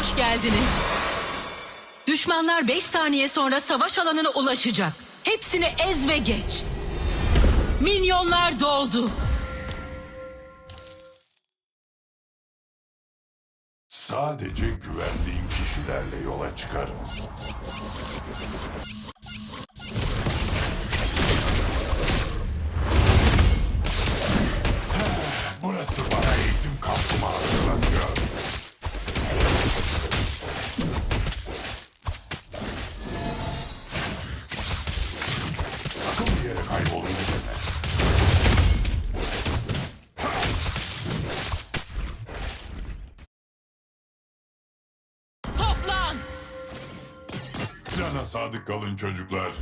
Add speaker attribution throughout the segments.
Speaker 1: hoş geldiniz. Düşmanlar 5 saniye sonra savaş alanına ulaşacak. Hepsini ez ve geç. Minyonlar doldu.
Speaker 2: Sadece güvendiğim kişilerle yola çıkarım. Burası bana eğitim kampımı hatırlatıyor. Sadık kalın çocuklar.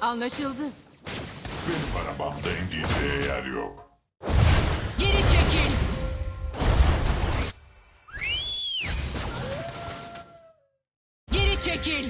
Speaker 3: Anlaşıldı.
Speaker 2: Benim arabamda endişeye yer yok.
Speaker 1: Geri çekil! Geri çekil!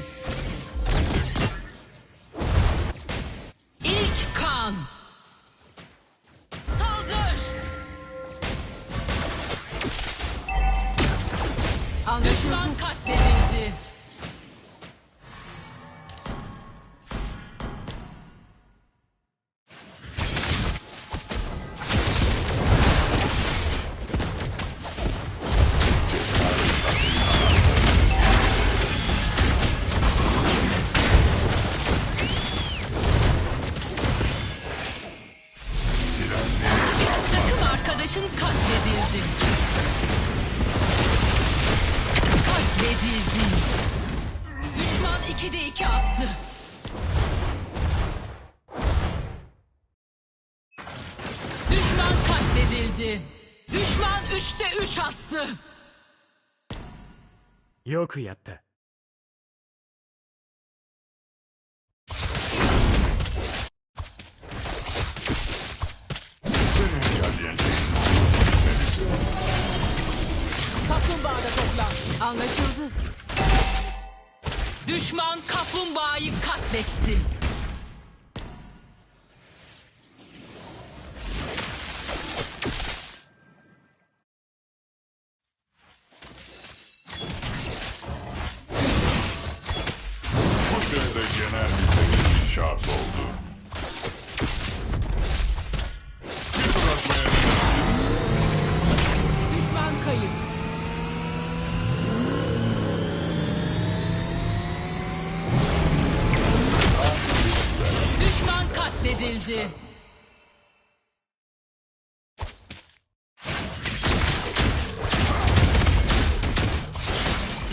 Speaker 1: Düşman 2'de 2 attı. Düşman katledildi. Düşman 3'te 3 attı.
Speaker 4: よくやった。
Speaker 2: Seni engelleyen şey
Speaker 3: Kaplumbağada toplan. Anlaşıldı.
Speaker 1: Düşman kaplumbağayı katletti. Katledildi.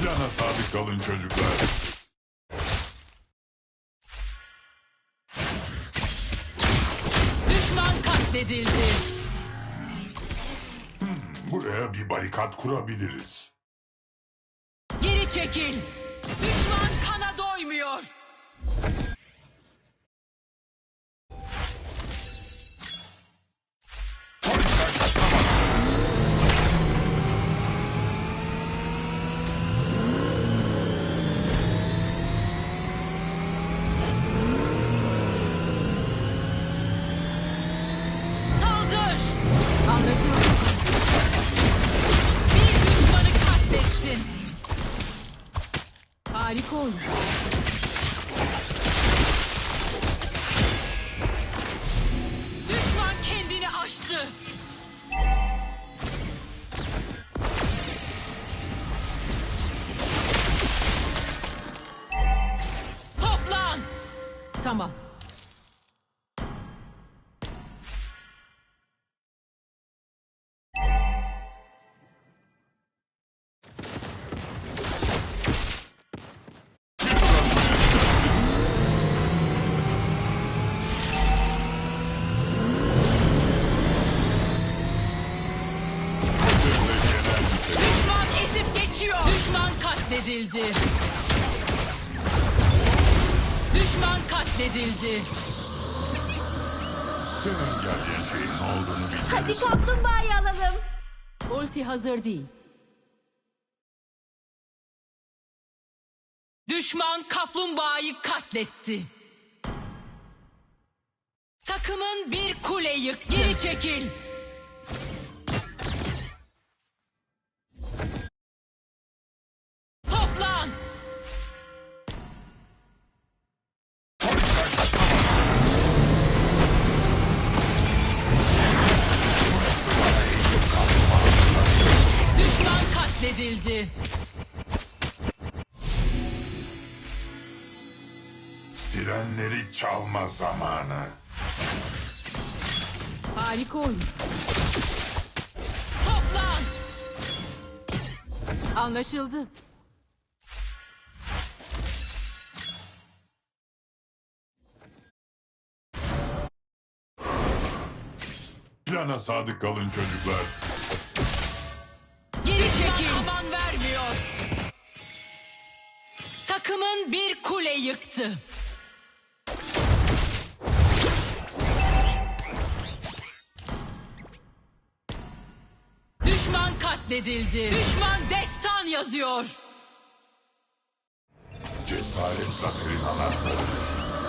Speaker 2: Plana sadık kalın çocuklar.
Speaker 1: Düşman katledildi.
Speaker 2: Buraya bir barikat kurabiliriz.
Speaker 1: Geri çekil. Düşman kana doymuyor. Bir Düşman ezip geçiyor. Düşman katledildi. Katledildi.
Speaker 2: Senin geldiğin şeyin ne olduğunu bilmelisin.
Speaker 4: Hadi kaplumbağayı alalım.
Speaker 3: Ulti hazır değil.
Speaker 1: Düşman kaplumbağayı katletti. Takımın bir kule yıktı. Geri çekil. Katledildi.
Speaker 2: Sirenleri çalma zamanı.
Speaker 3: Harika oyun.
Speaker 1: Toplan.
Speaker 3: Anlaşıldı.
Speaker 2: Plana sadık kalın çocuklar.
Speaker 1: Geri çekil. Takımın bir kule yıktı. Düşman katledildi. Düşman destan yazıyor.
Speaker 2: Cesaret zaferin anahtarıdır.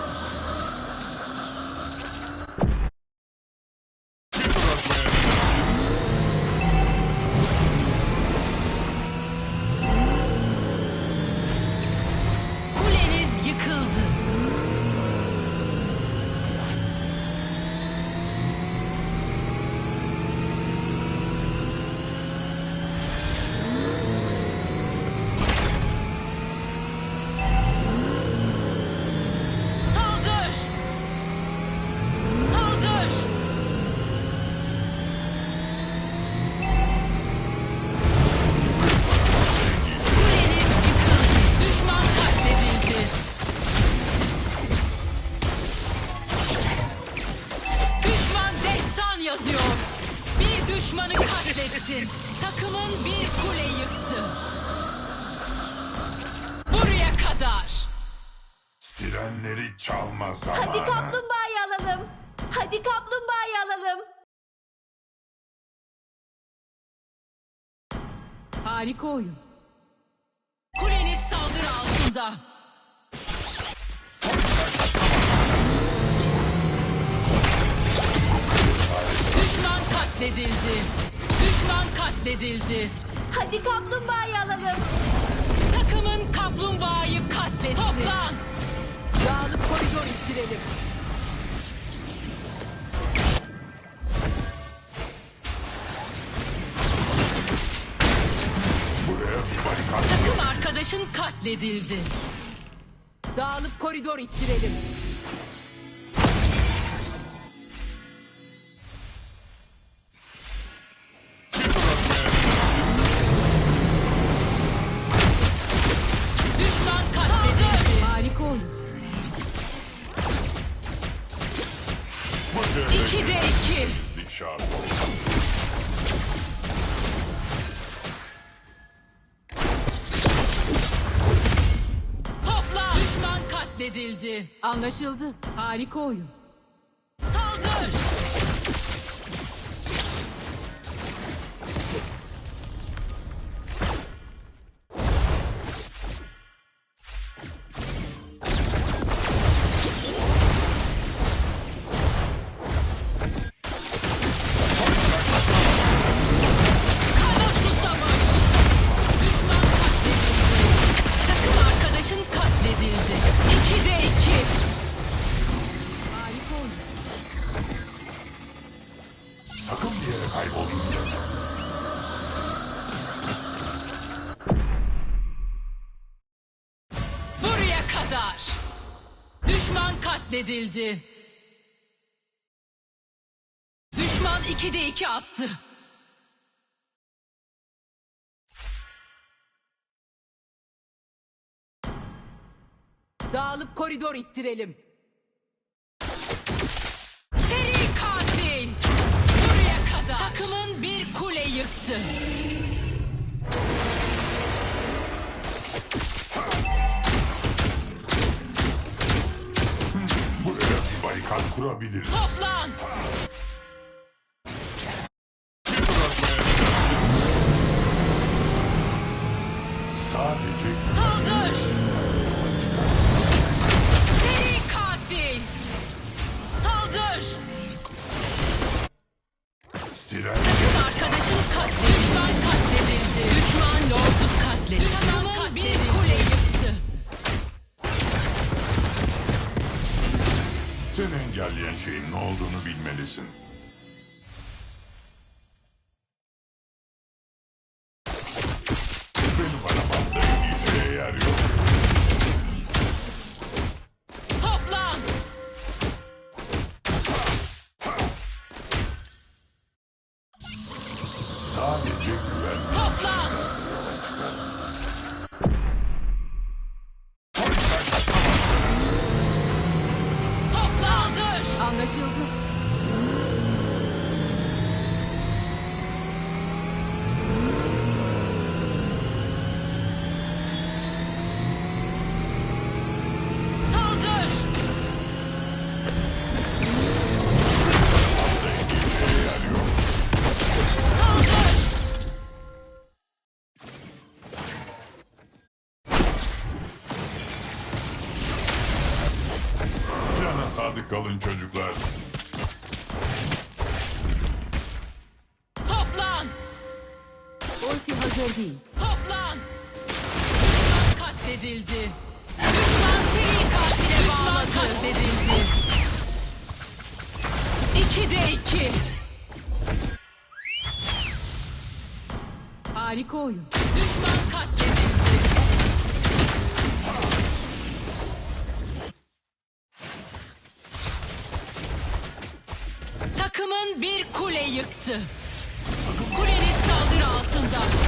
Speaker 1: Düşmanı katlettin. Takımın bir kule yıktı. Buraya kadar.
Speaker 2: Sirenleri çalma zamanı.
Speaker 4: Hadi kaplumbağayı alalım. Hadi kaplumbağayı alalım.
Speaker 3: Harika oyun.
Speaker 1: Kuleniz saldırı altında. Katledildi. Düşman katledildi.
Speaker 4: Hadi kaplumbağayı alalım.
Speaker 1: Takımın kaplumbağayı katletti. Toplan.
Speaker 3: Dağılıp koridor ittirelim.
Speaker 1: Takım arkadaşın katledildi.
Speaker 3: Dağılıp koridor ittirelim.
Speaker 1: Katledildi.
Speaker 3: Anlaşıldı. Harika oyun.
Speaker 1: Katledildi. Düşman 2'de 2 attı.
Speaker 3: Dağılıp koridor ittirelim.
Speaker 1: Seri katil. Buraya kadar. Takımın bir kule yıktı.
Speaker 2: kurabilir.
Speaker 1: Toplan!
Speaker 2: belirleyen şeyin ne olduğunu bilmelisin.
Speaker 3: Harika oyun.
Speaker 1: Düşman katledildi. Takımın bir kule yıktı. Kuleniz saldırı altında.